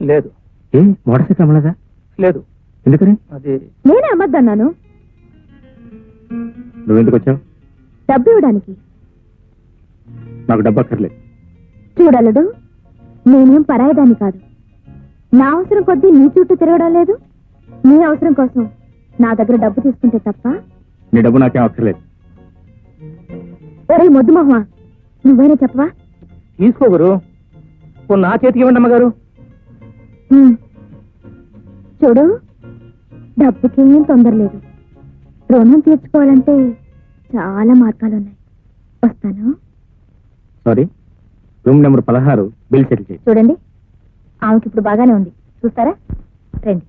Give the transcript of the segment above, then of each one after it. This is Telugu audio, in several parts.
లేదు. ఏ? మోటార్ సైకిల్ అమ్మలేదా లేదు. ఎందుకని? అది నేనే అమ్మద్దన్నాను నువ్వు ఎందుకు వచ్చావు డబ్బు ఇవ్వడానికి. నాకు డబ్బు అక్కర్లేదు చూడలుడు నేనేం పరాయదాన్ని కాదు. నా అవసరం కొద్దీ నీ చుట్టూ తిరగడం లేదు. నీ అవసరం కోసం నా దగ్గర డబ్బు తీసుకుంటే తప్ప నీ డబ్బు నాకేం అక్కర్లేదు. ఒరే మొద్దు మొహమా. నువ్వైనా చెప్పవా? తీసుకోగురు ఓ నా చేతికి ఇవ్వండి అమ్మగారు. చూడు డబ్బుకేం తొందర లేదు. రుణం తీర్చుకోవాలంటే చాలా మార్గాలున్నాయి. వస్తాను. సారీ రూమ్ నెంబర్ పదహారు బిల్ సెటిల్ చూడండి ఆమెకి ఇప్పుడు బాగానే ఉంది. చూస్తారా? రండి.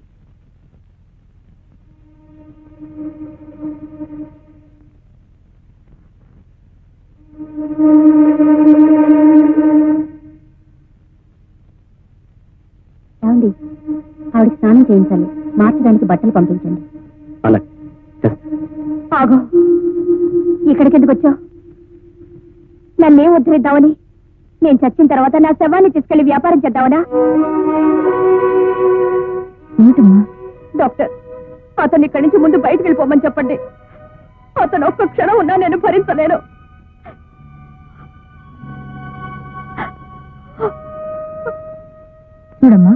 స్నానం చేయించాలి? మార్చడానికి బట్టలు పంపించండి. అలా. ఆగు. ఇక్కడికి ఎందుకు వచ్చావు? నన్నేం ఉద్ధరిద్దామని నేను చచ్చిన తర్వాత నా శవాన్ని తీసుకెళ్ళి వ్యాపారం చేద్దామనా ఏంటమ్మా డాక్టర్ అతను ఇక్కడి నుంచి ముందు బయటికి వెళ్ళిపోమని చెప్పండి. అతను ఒక్క క్షణం ఉన్నా నేను భరించలేను. చూడమ్మా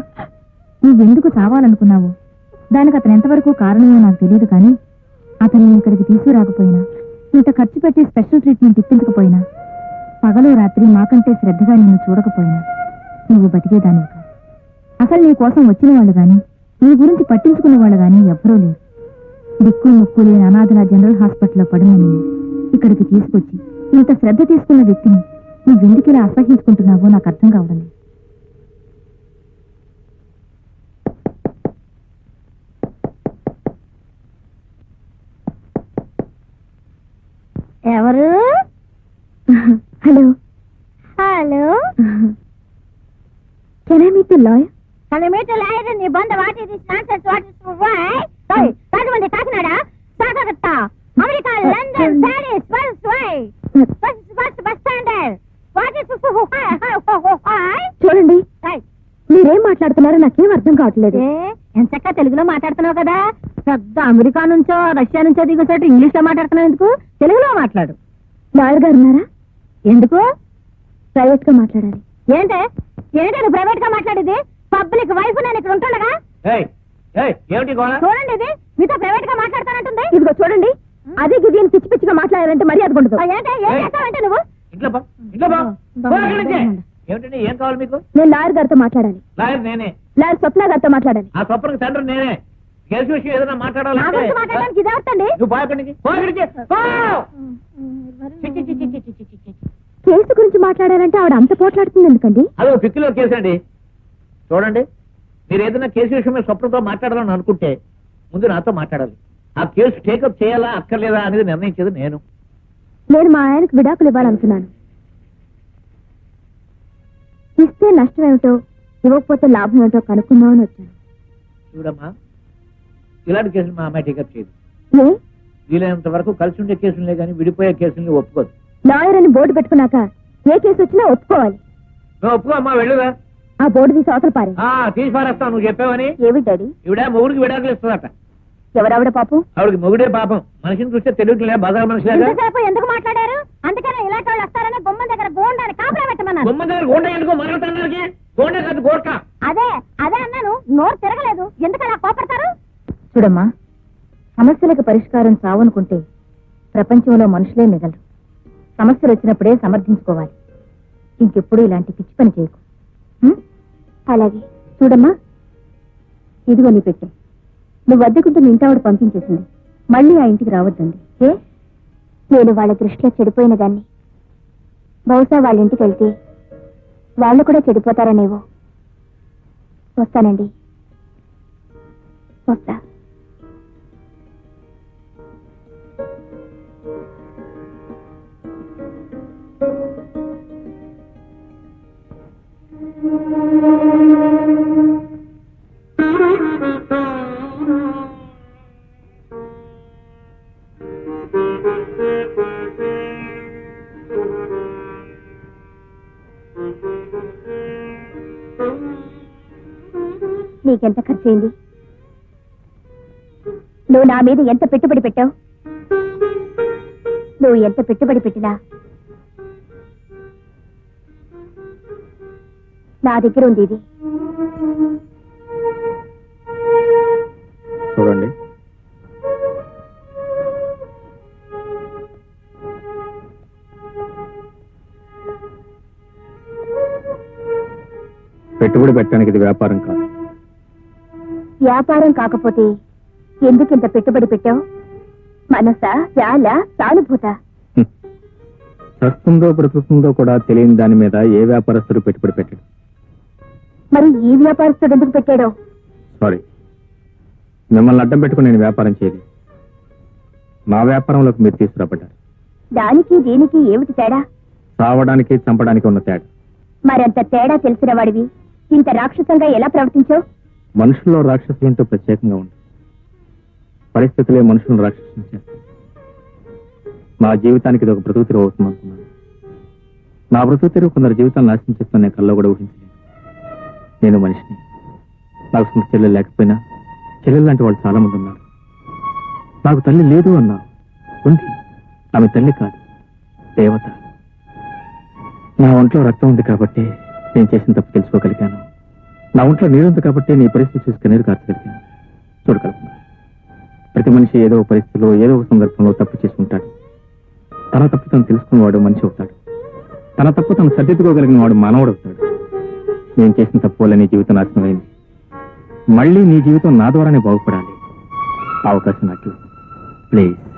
నువ్వెందుకు చావాలనుకున్నావు? దానికి అతను ఎంతవరకు కారణమో నాకు తెలియదు కానీ అతను ఇక్కడికి తీసుకురాకపోయినా ఇంత ఖర్చు పెట్టి స్పెషల్ ట్రీట్మెంట్ ఇప్పించకపోయినా పగలు రాత్రి మాకంటే శ్రద్ధగా నిన్ను చూడకపోయినా నువ్వు బతికేదానివి కాదు. అసలు నీ కోసం వచ్చిన వాళ్ళు కానీ నీ గురించి పట్టించుకునే వాళ్ళు కానీ ఎవ్వరూ లేరు. దిక్కు ముక్కు లేని అనాథల జనరల్ హాస్పిటల్లో పడిన ఇక్కడికి తీసుకొచ్చి ఇంత శ్రద్ధ తీసుకున్న వ్యక్తిని నువ్వెందుకు ఇలా అసహించుకుంటున్నావో నాకు అర్థం కావడం లేదు. Hello. Hello. Can I meet the lawyer Can I meet a liar in Nibbanda? What is this nonsense? What is why? Sorry, Rajahmundry Kakinada సాగరత్త America London Paris first why first first bus standard what is చూడండి. మీరేం మాట్లాడుతున్నారో నాకేం అర్థం కావట్లేదు. ఎంచక్క తెలుగులో మాట్లాడుతున్నావు కదా? పెద్ద అమెరికా నుంచో రష్యా నుంచో దిగుసోటు ఇంగ్లీష్లో మాట్లాడుతున్నావు ఎందుకు? తెలుగులో మాట్లాడు. లాయర్ గారు ఉన్నారా? ఎందుకు ప్రైవేట్గా మాట్లాడాలి ఏంటే ఏంటే నువ్వు ప్రైవేట్గా మాట్లాడేది పబ్లిక్ వైఫ్ నేను ఇక్కడ ఉంటుండగా చూడండి ఇది మీతో ప్రైవేట్గా మాట్లాడతానంటుంది ఇదిగో చూడండి అదే గిది అని పిచ్చి పిచ్చిగా మాట్లాడారంటే మర్యాద ఉండదు ఆ, ఏంటే ఏం ఏయ్. చేస్తావంటే నువ్వు ఏం కావాలి మీకు నేను లాయర్ గారితో మాట్లాడాలి లాయర్ నేనే లాయర్ స్వప్న గారితో మాట్లాడాలి ఆ స్వప్నకి తండ్రి నేనే విషయం ఏదైనా మాట్లాడాలంటే మాట్లాడడానికి ఇదే నువ్వు పో కేసు గురించి మాట్లాడాలంటే ఆవిడ అంత పోట్లాడుతుంది ఎందుకండి? అదో పిక్కిలో కేసు అండి. చూడండి మీరు ఏదైనా కేసు విషయం మీద స్వప్నంతో మాట్లాడాలని అనుకుంటే ముందు నాతో మాట్లాడాలి. ఆ కేసు టేకప్ చేయాలా అక్కర్లేదా అనేది నిర్ణయించేది నేను. నేను మా ఆయనకు విడాకులు ఇవ్వాలనుకున్నాను. ఇస్తే నష్టం ఏమిటో ఇవ్వకపోతే లాభం ఏమిటో కనుక్కుందామని వచ్చాను. చూడమ్మా ఇలాంటి కేసులు మా అమ్మాయి టేకప్ చేయదు. వీలైనంత వరకు కలిసి ఉండే కేసులే కానీ విడిపోయే కేసుల్ని ఒప్పుకోదు. లాయర్ అని బోర్డు పెట్టుకున్నాక ఏ కేసు వచ్చినా ఒప్పుకోవాలి. నువ్వు ఒప్పుకో అమ్మా వెళ్ళుదా ఆ బోర్డు తీసి అవతల పారే ఆ, తీసి పారేస్తావు నువ్వు చెప్పావని? ఏవి డాడీ? ఇవిడ మొగుడికి విడాకులు ఇస్తుందట. ఎవరావిడ పాపం? ఆవిడకి మొగుడే పాపం. మనిషిని చూస్తే తెలియట్లే బజార్ మనిషిలాగా. ఇంతసేపు ఎందుకు మాట్లాడారు? అందుకనే ఇలాంటి వాళ్ళు వస్తారని గుమ్మం దగ్గర గోండాన్ని కాపలా పెట్టమన్నాను బొమ్మ దగ్గర గోండ ఎందుకో? మనగతానికి గోండ కాదు గోర్క అదే అదే అన్నాను. నోరు తిరగలేదు. ఎందుకు అలా కోపడతారు? చూడమ్మా సమస్యలకు పరిష్కారం చావనుకుంటే ప్రపంచంలో మనుషులే మిగలరు. సమస్యలు వచ్చినప్పుడే సమర్థించుకోవాలి. ఇంకెప్పుడు ఇలాంటి పిచ్చి పని చేయకు. ఉం? అలాగే. చూడమ్మా. ఇదిగో నీ పెట్టే. నువ్వు అద్దెకుంటున్న ఇంటావిడ పంపించేసింది. మళ్ళీ ఆ ఇంటికి రావద్దండి ఏ? నేను వాళ్ళ దృష్టిలో చెడిపోయిన దాన్ని. బహుశా వాళ్ళ ఇంటికి వెళ్తే వాళ్ళు కూడా చెడిపోతారనేవో. వస్తానండి. వస్తా. నీకెంత ఖర్చయింది? నువ్వు నా మీద ఎంత పెట్టుబడి పెట్టావు? నువ్వు ఎంత పెట్టుబడి పెట్టినా? నా దగ్గర ఉంది ఇది. చూడండి. పెట్టుబడి పెట్టడానికి ఇది వ్యాపారం కాదు. వ్యాపారం కాకపోతే ఎందుకు ఇంత పెట్టుబడి పెట్టావు? మనసా చాలా సానుభూత? హ్మ్. చస్తుందో బ్రతుకుతుందో కూడా తెలియని దాని మీద ఏ వ్యాపారస్తుడు పెట్టుబడి పెట్టాడు. మరి ఈ వ్యాపారస్తుడు ఎందుకు పెట్టాడో? సారీ. మిమ్మల్ని అడ్డం పెట్టుకుని నేను వ్యాపారం చేయలేదు నా వ్యాపారంలోకి మీరు తీసుకురాబడ్డారు. దానికి దీనికి ఏమిటి తేడా? చావడానికి చంపడానికి ఉన్న తేడా. మరంత తేడా తెలిసిన వాడివి. ఇంత రాక్షసంగా ఎలా ప్రవర్తించావు? మనుషుల్లో రాక్షసులు ఏంటో ప్రత్యేకంగా ఉంది పరిస్థితులే మనుషులను రాక్షసులు చేస్తాయి. నా జీవితానికి ఇది ఒక బ్రతుకు తెరువు అవుతుంది అనుకున్నాను. నా బ్రతుకు తెరువు కొందరు జీవితాన్ని నాశనం చేస్తున్న నేను కల్లో కూడా ఊహించలేదు. నేను మనిషిని. నాకు సొంత చెల్లెలు లేకపోయినా చెల్లెలు లాంటి వాళ్ళు చాలా మంది ఉన్నారు. నాకు తల్లి లేదు అన్నా ఉంది. ఆమె తల్లి కాదు దేవత. నా ఒంట్లో రక్తం ఉంది కాబట్టి నేను చేసిన తప్పు తెలుసుకోగలిగాను. నా ఒంట్లో నీరుంది కాబట్టి నీ పరిస్థితి చూసుకుని నీరు కార్చగలిగాను చూడగలుగుతున్నా ప్రతి మనిషి ఏదో ఒక పరిస్థితిలో ఏదో ఒక సందర్భంలో తప్పు చేసి ఉంటాడు. తన తప్పు తను తెలుసుకున్నవాడు మనిషి అవుతాడు. తన తప్పు తను సర్దిద్దుకోగలిగిన వాడు మానవుడు అవుతాడు. నేను చేసిన తప్పు వల్ల నీ జీవితం నాశనమైంది. మళ్ళీ నీ జీవితం నా ద్వారానే బాగుపడాలి. ఆ అవకాశం నాకు ప్లీజ్.